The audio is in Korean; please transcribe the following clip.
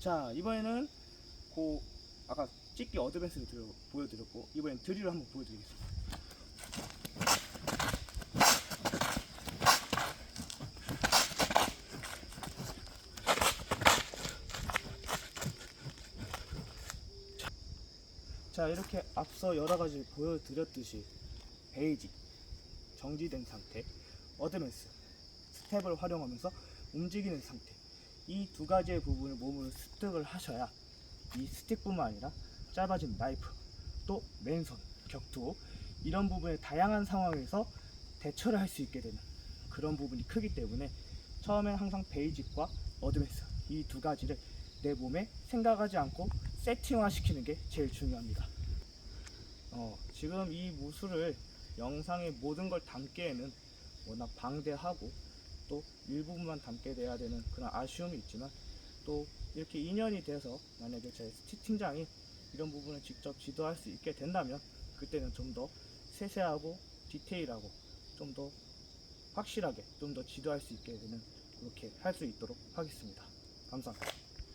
자 이번에는 그 아까 찍기 어드밴스를 보여드렸고 이번엔 드릴을 한번 보여드리겠습니다. 자 이렇게 앞서 여러 가지 보여드렸듯이 베이직 정지된 상태 어드밴스 스텝을 활용하면서 움직이는 상태 이 두 가지의 부분을 몸으로 습득을 하셔야 이 스틱뿐만 아니라 짧아진 나이프 또 맨손 격투 이런 부분의 다양한 상황에서 대처를 할 수 있게 되는 그런 부분이 크기 때문에 처음엔 항상 베이직과 어드밴스 이 두 가지를 내 몸에 생각하지 않고 세팅화 시키는 게 제일 중요합니다. 어, 지금 이 무술을 영상의 모든 걸 담기에는 워낙 방대하고 또 일부분만 담게 돼야 되는 그런 아쉬움이 있지만 또 이렇게 인연이 돼서 만약에 제 스티팅장이 이런 부분을 직접 지도할 수 있게 된다면 그때는 좀 더 세세하고 디테일하고 좀 더 확실하게 좀 더 지도할 수 있게 되는 그렇게 할 수 있도록 하겠습니다. 감사합니다.